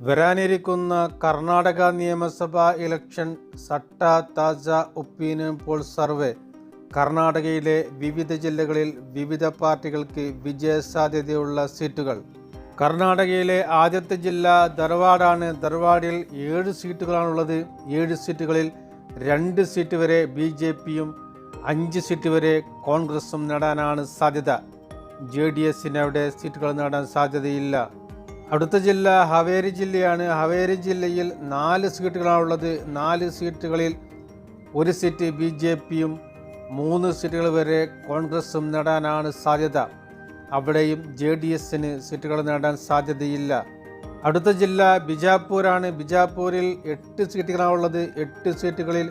വരാനിരിക്കുന്ന കർണാടക നിയമസഭാ ഇലക്ഷൻ സട്ട താജ ഒപ്പീനിയൻ പോൾ സർവേ. കർണാടകയിലെ വിവിധ ജില്ലകളിൽ വിവിധ പാർട്ടികൾക്ക് വിജയസാധ്യതയുള്ള സീറ്റുകൾ. കർണാടകയിലെ ആദ്യത്തെ ജില്ല ധർവാഡാണ്. ധർവാഡിൽ ഏഴ് സീറ്റുകളാണുള്ളത്. ഏഴ് സീറ്റുകളിൽ രണ്ട് സീറ്റ് വരെ ബി ജെ പിയും അഞ്ച് സീറ്റ് വരെ കോൺഗ്രസും നേടാനാണ് സാധ്യത. ജെ ഡി എസിന് അവിടെ സീറ്റുകൾ നേടാൻ സാധ്യതയില്ല. അടുത്ത ജില്ല ഹവേരി ജില്ലയാണ്. ഹവേരി ജില്ലയിൽ നാല് സീറ്റുകളാണുള്ളത്. നാല് സീറ്റുകളിൽ ഒരു സീറ്റ് ബി ജെ പിയും മൂന്ന് സീറ്റുകൾ വരെ കോൺഗ്രസും നേടാനാണ് സാധ്യത. അവിടെയും ജെ ഡി എസിന് സീറ്റുകൾ നേടാൻ സാധ്യതയില്ല. അടുത്ത ജില്ല ബിജാപൂരാണ്. ബിജാപൂരിൽ എട്ട് സീറ്റുകളാണുള്ളത്. എട്ട് സീറ്റുകളിൽ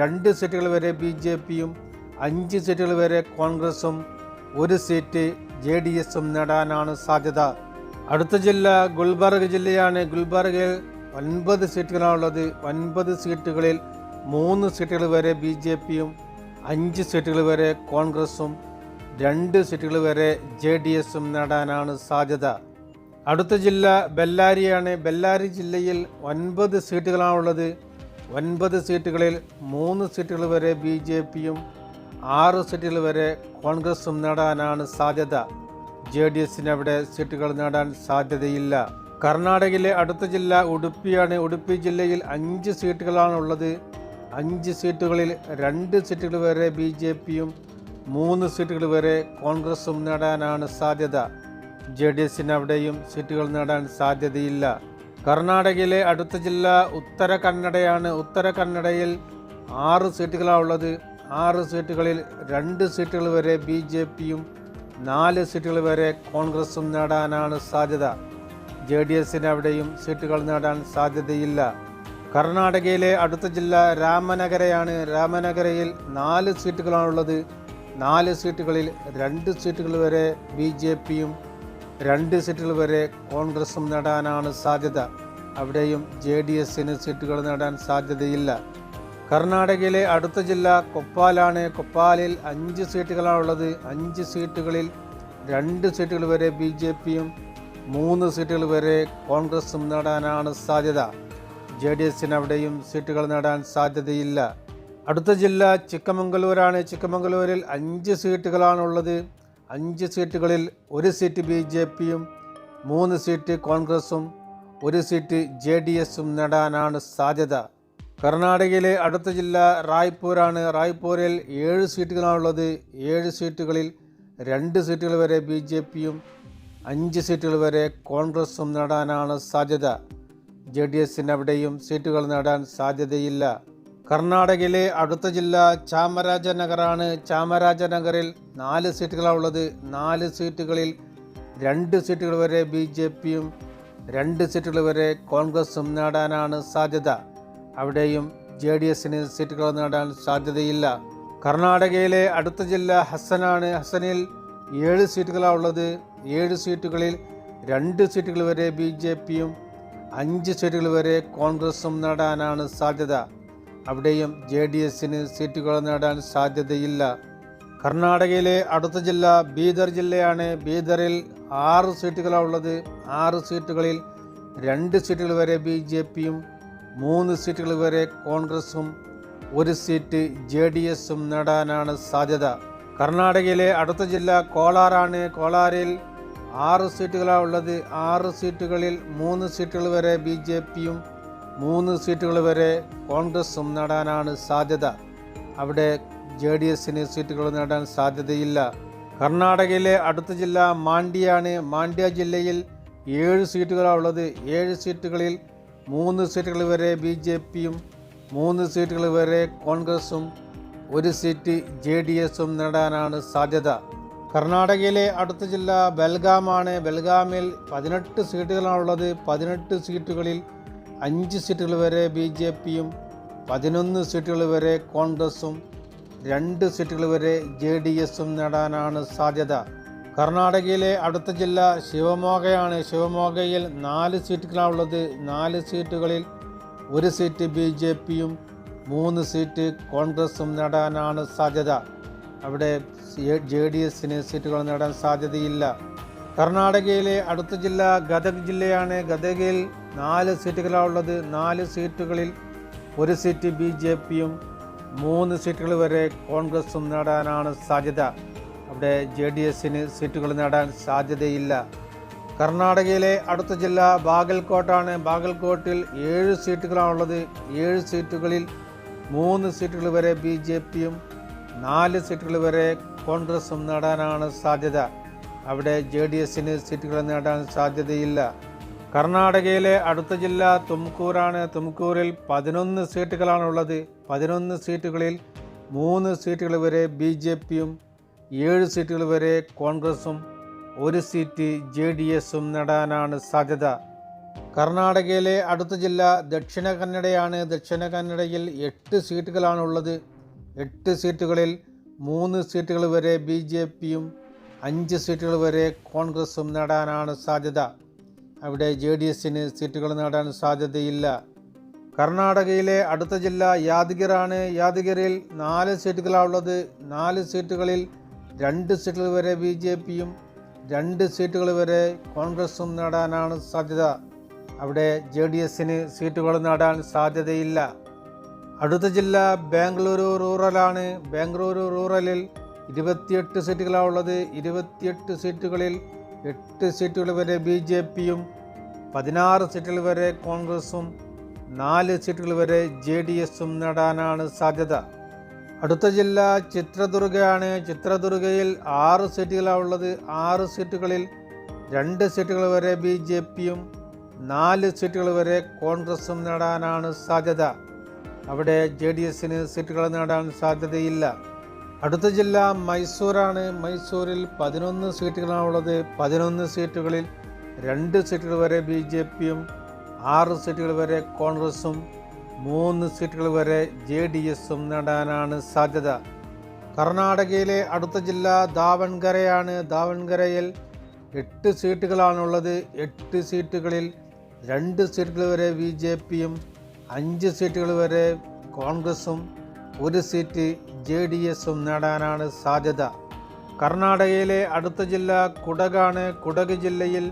രണ്ട് സീറ്റുകൾ വരെ ബി ജെ പിയും അഞ്ച് സീറ്റുകൾ വരെ കോൺഗ്രസും ഒരു സീറ്റ് ജെ ഡി എസും നേടാനാണ് സാധ്യത. അടുത്ത ജില്ല ഗുൽബർഗ് ജില്ലയാണ്. ഗുൽബർഗിൽ ഒൻപത് സീറ്റുകളാണുള്ളത്. ഒൻപത് സീറ്റുകളിൽ മൂന്ന് സീറ്റുകൾ വരെ ബി ജെ പിയും അഞ്ച് സീറ്റുകൾ വരെ കോൺഗ്രസും രണ്ട് സീറ്റുകൾ വരെ ജെ ഡി എസും നേടാനാണ് സാധ്യത. അടുത്ത ജില്ല ബെല്ലാരിയാണ്. ബെല്ലാരി ജില്ലയിൽ ഒൻപത് സീറ്റുകളാണുള്ളത്. ഒൻപത് സീറ്റുകളിൽ മൂന്ന് സീറ്റുകൾ വരെ ബി ജെ പിയും ആറ് സീറ്റുകൾ വരെ കോൺഗ്രസും നേടാനാണ് സാധ്യത. ജെ ഡി എസിന് അവിടെ സീറ്റുകൾ നേടാൻ സാധ്യതയില്ല. കർണാടകയിലെ അടുത്ത ജില്ല ഉടുപ്പിയാണ് ഉടുപ്പി ജില്ലയിൽ അഞ്ച് സീറ്റുകളാണുള്ളത്. അഞ്ച് സീറ്റുകളിൽ രണ്ട് സീറ്റുകൾ വരെ ബി ജെ പിയും മൂന്ന് സീറ്റുകൾ വരെ കോൺഗ്രസും നേടാനാണ് സാധ്യത. ജെ ഡി എസിന് അവിടെയും സീറ്റുകൾ നേടാൻ സാധ്യതയില്ല. കർണാടകയിലെ അടുത്ത ജില്ല ഉത്തര കന്നഡയാണ് ഉത്തര കന്നഡയിൽ ആറ് സീറ്റുകളാണുള്ളത്. ആറ് സീറ്റുകളിൽ രണ്ട് സീറ്റുകൾ വരെ ബി ജെ പിയും നാല് സീറ്റുകൾ വരെ കോൺഗ്രസും നേടാനാണ് സാധ്യത. ജെ ഡി എസിന് അവിടെയും സീറ്റുകൾ നേടാൻ സാധ്യതയില്ല. കർണാടകയിലെ അടുത്ത ജില്ല രാമനഗരയാണ്. രാമനഗരയിൽ നാല് സീറ്റുകളാണുള്ളത്. നാല് സീറ്റുകളിൽ രണ്ട് സീറ്റുകൾ വരെ ബി ജെ പിയും രണ്ട് സീറ്റുകൾ വരെ കോൺഗ്രസും നേടാനാണ് സാധ്യത. അവിടെയും ജെ ഡി എസിന് സീറ്റുകൾ നേടാൻ സാധ്യതയില്ല. കർണാടകയിലെ അടുത്ത ജില്ല കൊപ്പാലാണ്. കൊപ്പാലിൽ അഞ്ച് സീറ്റുകളാണുള്ളത്. അഞ്ച് സീറ്റുകളിൽ രണ്ട് സീറ്റുകൾ വരെ ബി ജെ പിയും മൂന്ന് സീറ്റുകൾ വരെ കോൺഗ്രസും നേടാനാണ് സാധ്യത. ജെ ഡി എസിന് അവിടെയും സീറ്റുകൾ നേടാൻ സാധ്യതയില്ല. അടുത്ത ജില്ല ചിക്കമംഗലൂരാണ്. ചിക്കമംഗലൂരിൽ അഞ്ച് സീറ്റുകളാണുള്ളത്. അഞ്ച് സീറ്റുകളിൽ ഒരു സീറ്റ് ബി ജെ പിയും മൂന്ന് സീറ്റ് കോൺഗ്രസും ഒരു സീറ്റ് ജെ ഡി എസും നേടാനാണ് സാധ്യത. കർണാടകയിലെ അടുത്ത ജില്ല റായ്പൂരാണ്. റായ്പൂരിൽ ഏഴ് സീറ്റുകളാണുള്ളത്. ഏഴ് സീറ്റുകളിൽ രണ്ട് സീറ്റുകൾ വരെ ബി ജെ പിയും അഞ്ച് സീറ്റുകൾ വരെ കോൺഗ്രസും നേടാനാണ് സാധ്യത. ജെ ഡി എസിന് അവിടെയും സീറ്റുകൾ നേടാൻ സാധ്യതയില്ല. കർണാടകയിലെ അടുത്ത ജില്ല ചാമരാജനഗറാണ്. ചാമരാജനഗറിൽ നാല് സീറ്റുകളാണുള്ളത്. നാല് സീറ്റുകളിൽ രണ്ട് സീറ്റുകൾ വരെ ബി ജെ പിയും രണ്ട് സീറ്റുകൾ വരെ കോൺഗ്രസും നേടാനാണ് സാധ്യത. അവിടെയും ജെ ഡി എസിന് സീറ്റുകൾ നേടാൻ സാധ്യതയില്ല. കർണാടകയിലെ അടുത്ത ജില്ല ഹസനാണ് ഹസനിൽ ഏഴ് സീറ്റുകളാണുള്ളത് ഏഴ് സീറ്റുകളിൽ രണ്ട് സീറ്റുകൾ വരെ ബി ജെ പിയും അഞ്ച് സീറ്റുകൾ വരെ കോൺഗ്രസും നേടാനാണ് സാധ്യത. അവിടെയും ജെ ഡി എസിന് സീറ്റുകൾ നേടാൻ സാധ്യതയില്ല. കർണാടകയിലെ അടുത്ത ജില്ല ബീദർ ജില്ലയാണ്. ബീദറിൽ ആറ് സീറ്റുകളാണുള്ളത് ആറ് സീറ്റുകളിൽ രണ്ട് സീറ്റുകൾ വരെ ബി ജെ പിയും മൂന്ന് സീറ്റുകൾ വരെ കോൺഗ്രസും ഒരു സീറ്റ് ജെ ഡി എസും നേടാനാണ് സാധ്യത. കർണാടകയിലെ അടുത്ത ജില്ല കോളാറാണ്. കോളാറിൽ ആറ് സീറ്റുകളാണ് ഉള്ളത്. ആറ് സീറ്റുകളിൽ മൂന്ന് സീറ്റുകൾ വരെ ബി ജെ പിയും മൂന്ന് സീറ്റുകൾ വരെ കോൺഗ്രസും നേടാനാണ് സാധ്യത. അവിടെ ജെ ഡി എസിന് സീറ്റുകൾ നേടാൻ സാധ്യതയില്ല. കർണാടകയിലെ അടുത്ത ജില്ല മാണ്ഡ്യയാണ്. മാണ്ഡ്യ ജില്ലയിൽ ഏഴ് സീറ്റുകളാണ് ഉള്ളത്. ഏഴ് സീറ്റുകളിൽ മൂന്ന് സീറ്റുകൾ വരെ ബി ജെ പിയും മൂന്ന് സീറ്റുകൾ വരെ കോൺഗ്രസും ഒരു സീറ്റ് ജെ ഡി എസും നേടാനാണ് സാധ്യത. കർണാടകയിലെ അടുത്ത ജില്ല ബൽഗാമാണ്. ബൽഗാമിൽ പതിനെട്ട് സീറ്റുകളാണുള്ളത്. പതിനെട്ട് സീറ്റുകളിൽ അഞ്ച് സീറ്റുകൾ വരെ ബി ജെ പിയും പതിനൊന്ന് സീറ്റുകൾ വരെ കോൺഗ്രസും രണ്ട് സീറ്റുകൾ വരെ ജെ ഡി എസും നേടാനാണ് സാധ്യത. കർണാടകയിലെ അടുത്ത ജില്ല ശിവമോഗയാണ്. ശിവമോഗയിൽ നാല് സീറ്റുകളാണുള്ളത്. നാല് സീറ്റുകളിൽ ഒരു സീറ്റ് ബി ജെ പിയും മൂന്ന് സീറ്റ് കോൺഗ്രസും നേടാനാണ് സാധ്യത. അവിടെ ജെ ഡി എസിന് സീറ്റുകൾ നേടാൻ സാധ്യതയില്ല. കർണാടകയിലെ അടുത്ത ജില്ല ഗദഗ് ജില്ലയാണ്. ഗദകിൽ നാല് സീറ്റുകളാണുള്ളത്. നാല് സീറ്റുകളിൽ ഒരു സീറ്റ് ബി ജെ പിയും മൂന്ന് സീറ്റുകൾ വരെ കോൺഗ്രസും നേടാനാണ് സാധ്യത. അവിടെ ജെ ഡി എസിന് സീറ്റുകൾ നേടാൻ സാധ്യതയില്ല. കർണാടകയിലെ അടുത്ത ജില്ല ബാഗൽകോട്ടാണ്. ബാഗൽകോട്ടിൽ ഏഴ് സീറ്റുകളാണുള്ളത്. ഏഴ് സീറ്റുകളിൽ മൂന്ന് സീറ്റുകൾ വരെ ബി ജെ പിയും നാല് സീറ്റുകൾ വരെ കോൺഗ്രസും നേടാനാണ് സാധ്യത. അവിടെ ജെ ഡി എസിന് സീറ്റുകൾ നേടാൻ സാധ്യതയില്ല. കർണാടകയിലെ അടുത്ത ജില്ല തുംകൂറാണ്. തുംകൂറിൽ പതിനൊന്ന് സീറ്റുകളാണുള്ളത്. പതിനൊന്ന് സീറ്റുകളിൽ മൂന്ന് സീറ്റുകൾ വരെ ബി ജെ പിയും ഏഴ് സീറ്റുകൾ വരെ കോൺഗ്രസും ഒരു സീറ്റ് ജെ ഡി എസും നേടാനാണ് സാധ്യത. കർണാടകയിലെ അടുത്ത ജില്ല ദക്ഷിണ കന്നഡയാണ്. ദക്ഷിണ കന്നഡയിൽ എട്ട് സീറ്റുകളാണുള്ളത്. എട്ട് സീറ്റുകളിൽ മൂന്ന് സീറ്റുകൾ വരെ ബി ജെ പിയും അഞ്ച് സീറ്റുകൾ വരെ കോൺഗ്രസും നേടാനാണ് സാധ്യത. അവിടെ ജെ ഡി എസിന് സീറ്റുകൾ നേടാൻ സാധ്യതയില്ല. കർണാടകയിലെ അടുത്ത ജില്ല യാദഗിറാണ്. യാദഗിരിയിൽ നാല് സീറ്റുകളാണുള്ളത്. നാല് സീറ്റുകളിൽ രണ്ട് സീറ്റുകൾ വരെ ബി ജെ പിയും രണ്ട് സീറ്റുകൾ വരെ കോൺഗ്രസും നേടാനാണ് സാധ്യത. അവിടെ ജെ ഡി എസിന് സീറ്റുകൾ നേടാൻ സാധ്യതയില്ല. അടുത്ത ജില്ല ബാംഗ്ലൂരു റൂറലാണ്. ബാംഗ്ലൂരു റൂറലിൽ ഇരുപത്തിയെട്ട് സീറ്റുകളാണുള്ളത് ഇരുപത്തിയെട്ട് സീറ്റുകളിൽ എട്ട് സീറ്റുകൾ വരെ ബി ജെ പിയും പതിനാറ് സീറ്റുകൾ വരെ കോൺഗ്രസും നാല് സീറ്റുകൾ വരെ ജെ ഡി എസും നേടാനാണ് സാധ്യത. അടുത്ത ജില്ല ചിത്രദുർഗയാണ്. ചിത്രദുർഗയിൽ ആറ് സീറ്റുകളാണ് ഉള്ളത്. ആറ് സീറ്റുകളിൽ രണ്ട് സീറ്റുകൾ വരെ ബി ജെ പിയും നാല് സീറ്റുകൾ വരെ കോൺഗ്രസും നേടാനാണ് സാധ്യത. അവിടെ ജെ ഡി എസിന് സീറ്റുകൾ നേടാൻ സാധ്യതയില്ല. അടുത്ത ജില്ല മൈസൂരാണ്. മൈസൂരിൽ പതിനൊന്ന് സീറ്റുകളാണുള്ളത് പതിനൊന്ന് സീറ്റുകളിൽ രണ്ട് സീറ്റുകൾ വരെ ബി ജെ പിയും ആറ് സീറ്റുകൾ വരെ കോൺഗ്രസും മൂന്ന് സീറ്റുകൾ വരെ ജെ ഡി എസും നേടാനാണ് സാധ്യത. കർണാടകയിലെ അടുത്ത ജില്ല ദാവൺകരയാണ്. ദാവൺകരയിൽ എട്ട് സീറ്റുകളാണുള്ളത്. എട്ട് സീറ്റുകളിൽ രണ്ട് സീറ്റുകൾ വരെ ബി ജെ പിയും അഞ്ച് സീറ്റുകൾ വരെ കോൺഗ്രസും ഒരു സീറ്റ് ജെ ഡി എസും നേടാനാണ് സാധ്യത. കർണാടകയിലെ അടുത്ത ജില്ല കുടകാണ്. കുടക് ജില്ലയിൽ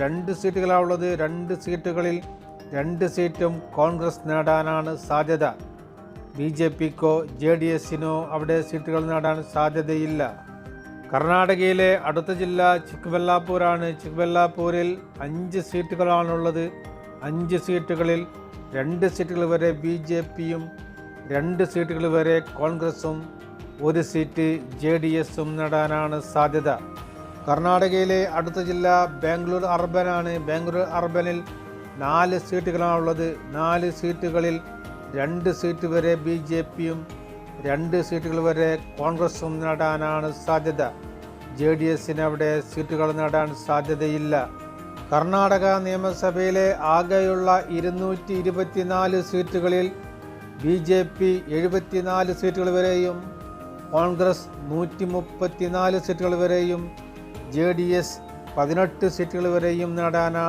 രണ്ട് സീറ്റുകളാണുള്ളത്. രണ്ട് സീറ്റുകളിൽ രണ്ട് സീറ്റും കോൺഗ്രസ് നേടാനാണ് സാധ്യത. ബി ജെ പിക്കോ ജെ ഡി എസിനോ അവിടെ സീറ്റുകൾ നേടാൻ സാധ്യതയില്ല. കർണാടകയിലെ അടുത്ത ജില്ല ചിക്ക്ബല്ലാപ്പൂരാണ് ചിക്ക്ബല്ലാപ്പൂരിൽ അഞ്ച് സീറ്റുകളാണുള്ളത്. അഞ്ച് സീറ്റുകളിൽ രണ്ട് സീറ്റുകൾ വരെ ബി ജെ പിയും രണ്ട് സീറ്റുകൾ വരെ കോൺഗ്രസും ഒരു സീറ്റ് ജെ ഡി എസും നേടാനാണ് സാധ്യത. കർണാടകയിലെ അടുത്ത ജില്ല ബാംഗ്ലൂർ അർബനാണ്. ബാംഗ്ലൂർ അർബനിൽ നാല് സീറ്റുകളാണുള്ളത്. നാല് സീറ്റുകളിൽ രണ്ട് സീറ്റ് വരെ ബി ജെ പിയും രണ്ട് സീറ്റുകൾ വരെ കോൺഗ്രസും നേടാനാണ് സാധ്യത. ജെ ഡി എസിന് അവിടെ സീറ്റുകൾ നേടാൻ സാധ്യതയില്ല. കർണാടക നിയമസഭയിലെ ആകെയുള്ള ഇരുന്നൂറ്റി ഇരുപത്തിനാല് സീറ്റുകളിൽ ബി ജെ പി എഴുപത്തിനാല് സീറ്റുകൾ വരെയും കോൺഗ്രസ് നൂറ്റി മുപ്പത്തിനാല് സീറ്റുകൾ വരെയും ജെ ഡി എസ് പതിനെട്ട് സീറ്റുകൾ വരെയും നേടാനാണ്